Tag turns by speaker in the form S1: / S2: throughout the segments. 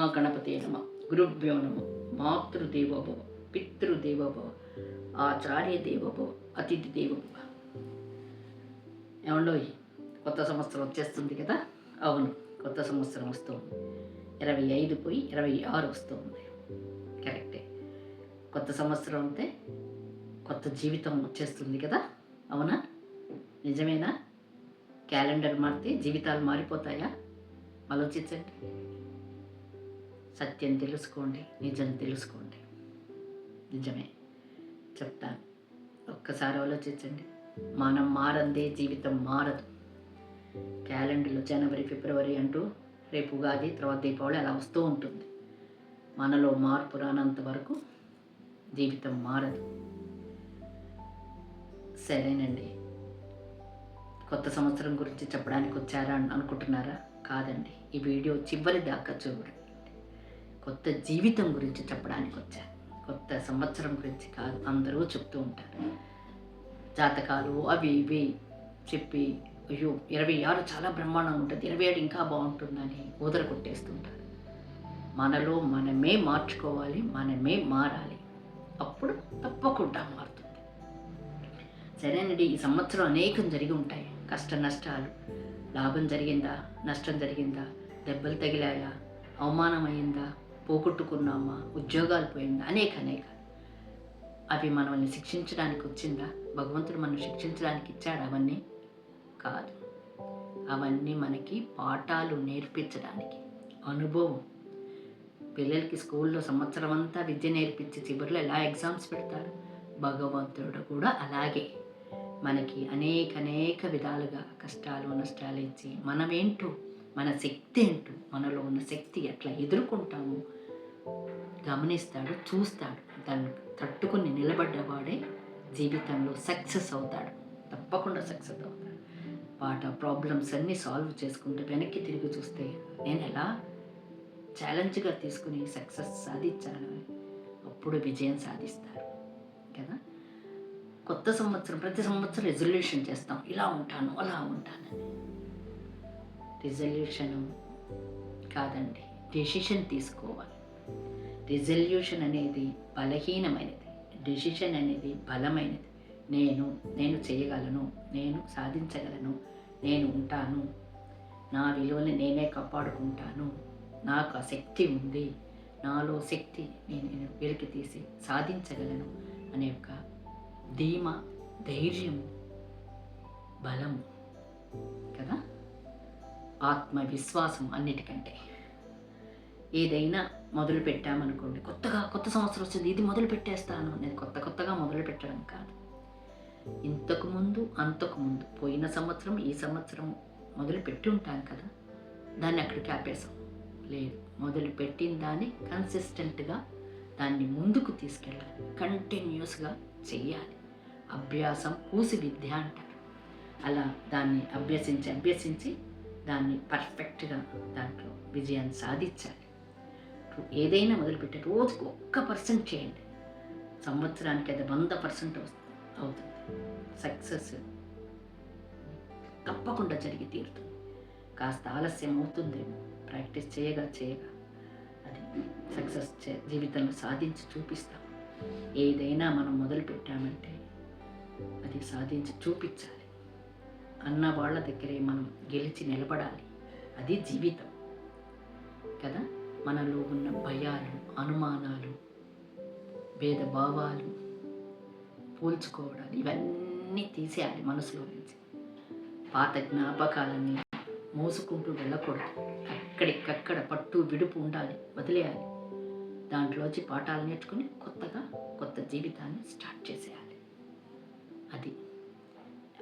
S1: మహాగణపతి నమ గురుభ్యో నమ మాతృదేవోభవ పితృదేవోభవ ఆచార్య దేవోభవ అతిథి దేవోభవ ఏమండో కొత్త సంవత్సరం వచ్చేస్తుంది కదా? అవును కొత్త సంవత్సరం వస్తుంది. ఇరవై ఐదు పోయి ఇరవై ఆరు వస్తుంది. కరెక్టే. కొత్త సంవత్సరం అంటే కొత్త జీవితం వచ్చేస్తుంది కదా? అవునా? నిజమేనా? క్యాలెండర్ మారితే జీవితాలు మారిపోతాయా? ఆలోచించండి. సత్యం తెలుసుకోండి నిజం తెలుసుకోండి. నిజమే. చెప్తాను ఒక్కసారి ఆలోచించండి. మనం మారందే జీవితం మారదు. క్యాలెండర్లో జనవరి ఫిబ్రవరి అంటూ రేపు ఉగాది తర్వాత దీపావళి అలా వస్తూ ఉంటుంది. మనలో మార్పు రానంత వరకు జీవితం మారదు. సరేనండి. కొత్త సంవత్సరం గురించి చెప్పడానికి వచ్చారా అని అనుకుంటున్నారా? కాదండి. ఈ వీడియో చివరి దాకా చూడండి. కొత్త జీవితం గురించి చెప్పడానికి వచ్చా. కొత్త సంవత్సరం గురించి కాదు అందరూ చెప్తూ ఉంటారు. జాతకాలు అవి ఇవి చెప్పి అయ్యో ఇరవై ఆరు చాలా బ్రహ్మాండంగా ఉంటుంది. ఇరవై ఏడు ఇంకా బాగుంటుందని ఊదర కొట్టేస్తుంటారు మనలో మనమే మార్చుకోవాలి మనమే మారాలి. అప్పుడు తప్పకుండా మారుతుంది. సరేనండి ఈ సంవత్సరం అనేకం జరిగి ఉంటాయి. కష్ట నష్టాలు. లాభం జరిగిందా? నష్టం జరిగిందా? దెబ్బలు తగిలాయా? అవమానం అయిందా? పోగొట్టుకున్నామా? ఉద్యోగాలు పోయిందా? అనేక అనేక. అవి మనల్ని శిక్షించడానికి వచ్చిందా? భగవంతుడు మనం శిక్షించడానికి ఇచ్చాడు అవన్నీ? కాదు. అవన్నీ మనకి పాఠాలు నేర్పించడానికి. అనుభవం. పిల్లలకి స్కూల్లో సంవత్సరం అంతా విద్య నేర్పించి చివరిలో ఎలా ఎగ్జామ్స్ పెడతారు? భగవంతుడు కూడా అలాగే. మనకి అనేక అనేక విధాలుగా కష్టాలు నష్టాలు ఇచ్చి మనమేంటో మన శక్తి ఏంటో? మనలో ఉన్న శక్తి ఎట్లా ఎదుర్కొంటామో? గమనిస్తాడు చూస్తాడు. దాన్ని తట్టుకుని నిలబడ్డవాడే జీవితంలో సక్సెస్ అవుతాడు. తప్పకుండా సక్సెస్ అవుతాడు. వాట ప్రాబ్లమ్స్ అన్నీ సాల్వ్ చేసుకుంటూ వెనక్కి తిరిగి చూస్తే నేను ఎలా ఛాలెంజ్గా తీసుకుని సక్సెస్ సాధించాను? అప్పుడు విజయం సాధిస్తారు. కదా? కొత్త సంవత్సరం ప్రతి సంవత్సరం రెజల్యూషన్ చేస్తాం. ఇలా ఉంటాను అలా ఉంటానని. రిజల్యూషన్ కాదండి. డెసిషన్ తీసుకోవాలి. రిజల్యూషన్ అనేది బలహీనమైనది. డెసిషన్ అనేది బలమైనది. నేను నేను చేయగలను నేను సాధించగలను నేను ఉంటాను. నా విలువని నేనే కాపాడుకుంటాను. నాకు ఆ శక్తి ఉంది. నాలో శక్తి నేను నేను వెలికి తీసి సాధించగలను అనే ఒక ధీమ ధైర్యం బలం కదా? ఆత్మవిశ్వాసం అన్నిటికంటే. ఏదైనా మొదలు పెట్టామనుకోండి కొత్తగా కొత్త సంవత్సరం వచ్చింది ఇది మొదలు పెట్టేస్తాను నేను కొత్త కొత్తగా మొదలు పెట్టడం కాదు. ఇంతకుముందు అంతకుముందు పోయిన సంవత్సరం ఈ సంవత్సరం మొదలు పెట్టి ఉంటాం కదా దాన్ని అక్కడికి ఆపేసాం లేదు మొదలు పెట్టిన దాన్ని కన్సిస్టెంట్గా దాన్ని ముందుకు తీసుకెళ్ళాలి కంటిన్యూస్గా చెయ్యాలి. అభ్యాసం కూసి విద్య అంటారు. అలా దాన్ని అభ్యసించి అభ్యసించి దాన్ని పర్ఫెక్ట్గా దాంట్లో విజయాన్ని సాధించాలి. ఏదైనా మొదలుపెట్టే రోజుకు ఒక్క పర్సెంట్ చేయండి. సంవత్సరానికి అది వంద పర్సెంట్ అవుతుంది. సక్సెస్ తప్పకుండా జరిగి తీరుతుంది. కాస్త ఆలస్యం అవుతుందేమో. ప్రాక్టీస్ చేయగా చేయగా అది సక్సెస్ చే జీవితంలో సాధించి చూపిస్తాం. ఏదైనా మనం మొదలు పెట్టామంటే అది సాధించి చూపించాలి. అన్న వాళ్ళ దగ్గరే మనం గెలిచి నిలబడాలి. అది జీవితం. కదా? మనలో ఉన్న భయాలు అనుమానాలు భేదభావాలు పోల్చుకోవడాలు ఇవన్నీ తీసేయాలి మనసులో నుంచి. పాత జ్ఞాపకాలన్నీ మోసుకుంటూ వెళ్ళకూడదు. అక్కడికక్కడ పట్టు విడుపు ఉండాలి వదిలేయాలి. దాంట్లోంచి పాఠాలు నేర్చుకుని కొత్తగా కొత్త జీవితాన్ని స్టార్ట్ చేసేయాలి. అది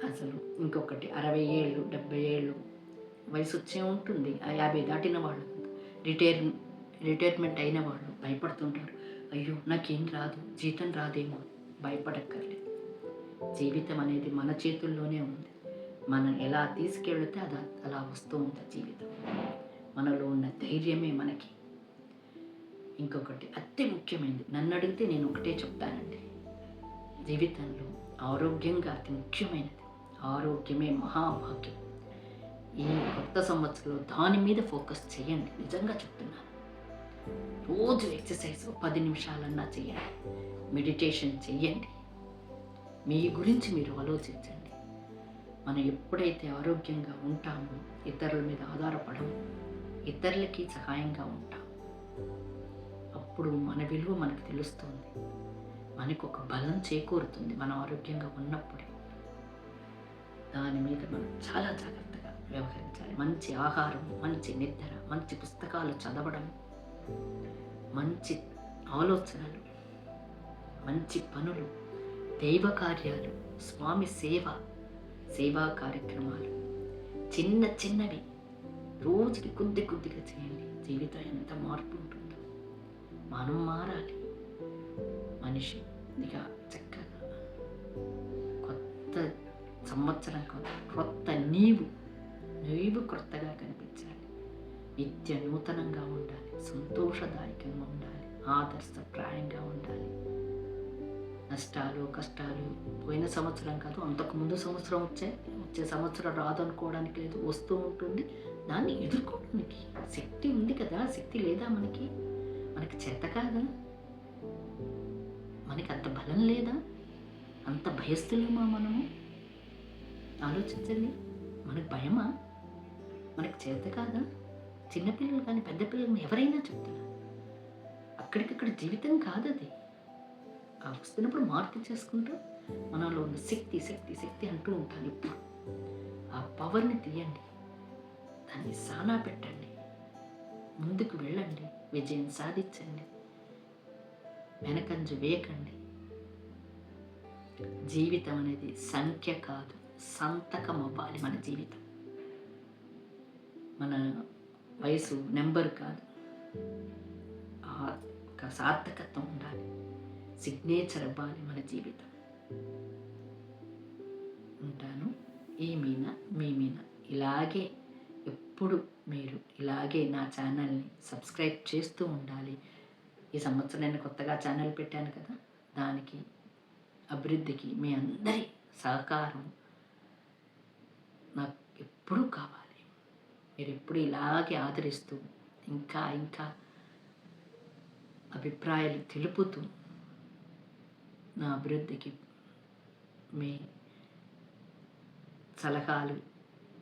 S1: అసలు ఇంకొకటి అరవై ఏళ్ళు డెబ్బై ఏళ్ళు వయసు వచ్చే ఉంటుంది. ఆ యాభై దాటిన వాళ్ళు రిటైర్ రిటైర్మెంట్ అయిన వాళ్ళు భయపడుతుంటారు. అయ్యో నాకేం రాదు జీతం రాదేమో భయపడక్కర్లేదు జీవితం అనేది మన చేతుల్లోనే ఉంది. మనం ఎలా తీసుకెళ్తే అది అలా వస్తూ ఉంది జీవితం. మనలో ఉన్న ధైర్యమే మనకి. ఇంకొకటి అతి ముఖ్యమైనది నన్ను అడిగితే నేను ఒకటే చెప్తానండి. జీవితంలో ఆరోగ్యంగా అతి ముఖ్యమైనది. ఆరోగ్యమే మహాభాగ్యం. ఈ కొత్త సంవత్సరంలో దాని మీద ఫోకస్ చేయండి. నిజంగా చెప్తున్నాను. రోజు ఎక్సర్సైజ్ పది నిమిషాలన్నా చేయండి. మెడిటేషన్ చేయండి. మీ గురించి మీరు ఆలోచించండి. మనం ఎప్పుడైతే ఆరోగ్యంగా ఉంటామో ఇతరుల మీద ఆధారపడము ఇతరులకి సహాయంగా ఉంటాం. అప్పుడు మన విలువ మనకు తెలుస్తుంది. మనకు ఒక బలం చేకూరుతుంది. మనం ఆరోగ్యంగా ఉన్నప్పుడే. దాని మీద మనం చాలా జాగ్రత్తగా వ్యవహరించాలి. మంచి ఆహారం మంచి నిద్ర మంచి పుస్తకాలు చదవడం మంచి ఆలోచనలు మంచి పనులు దైవ కార్యాలు స్వామి సేవ సేవా కార్యక్రమాలు చిన్న చిన్నవి రోజుకి కొద్ది కొద్దిగా చేయండి. జీవితం ఎంత మార్పు ఉంటుందో. మనం మారాలి. మనిషి ఇక చక్కగా సంవత్సరం కాదు కొత్త నీవు నీవు కొత్తగా కనిపించాలి. నిత్య నూతనంగా ఉండాలి సంతోషదాయకంగా ఉండాలి ఆదర్శప్రాయంగా ఉండాలి. నష్టాలు కష్టాలు పోయిన సంవత్సరం కాదు అంతకు ముందు సంవత్సరం వచ్చే వచ్చే సంవత్సరం రాదు అనుకోవడానికి లేదు వస్తూ ఉంటుంది. దాన్ని ఎదుర్కోవడానికి శక్తి ఉంది కదా శక్తి లేదా మనకి? మనకి చేత కాదా? మనకి అంత బలం లేదా? అంత భయస్థులమా మనము? ఆలోచించండి. మనకు భయమా? మనకి చేత కాదా? చిన్నపిల్లలు కానీ పెద్ద పిల్లలు ఎవరైనా చెప్తారు అక్కడికక్కడ జీవితం కాదది. ఆ వస్తున్నప్పుడు మార్పు చేసుకుంటూ మనలో ఉన్న శక్తి శక్తి శక్తి అంటూ ఉంటాను ఇప్పుడు. ఆ పవర్ని తీయండి. దాన్ని సానా పెట్టండి. ముందుకు వెళ్ళండి. విజయం సాధించండి. వెనకంజు వేయకండి. జీవితం అనేది సంఖ్య కాదు. సంతకం అవ్వాలి మన జీవితం. మన వయసు నెంబర్ కాదు. ఆ ఒక సార్థకత్వం ఉండాలి. సిగ్నేచర్ అవ్వాలి మన జీవితం. ఉంటాను. ఈ మీన మీ మీన. ఇలాగే ఎప్పుడు మీరు ఇలాగే నా ఛానల్ని సబ్స్క్రైబ్ చేస్తూ ఉండాలి. ఈ సంవత్సరం నేను కొత్తగా ఛానల్ పెట్టాను కదా దానికి అభివృద్ధికి మీ అందరి సహకారం ఎప్పుడూ కావాలి. మీరు ఎప్పుడు ఇలాగే ఆదరిస్తూ ఇంకా ఇంకా అభిప్రాయాలు తెలుపుతూ నా అభివృద్ధికి మీ సలహాలు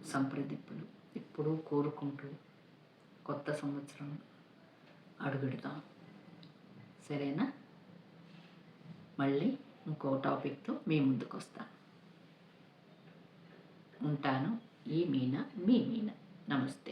S1: సంప్రదింపులు ఎప్పుడూ కోరుకుంటూ కొత్త సంవత్సరం అడుగుడతాం సరేనా? మళ్ళీ ఇంకో టాపిక్తో మీ ముందుకు వస్తాను ఉంటాను. ఈ మీనా మీ మీనా నమస్తే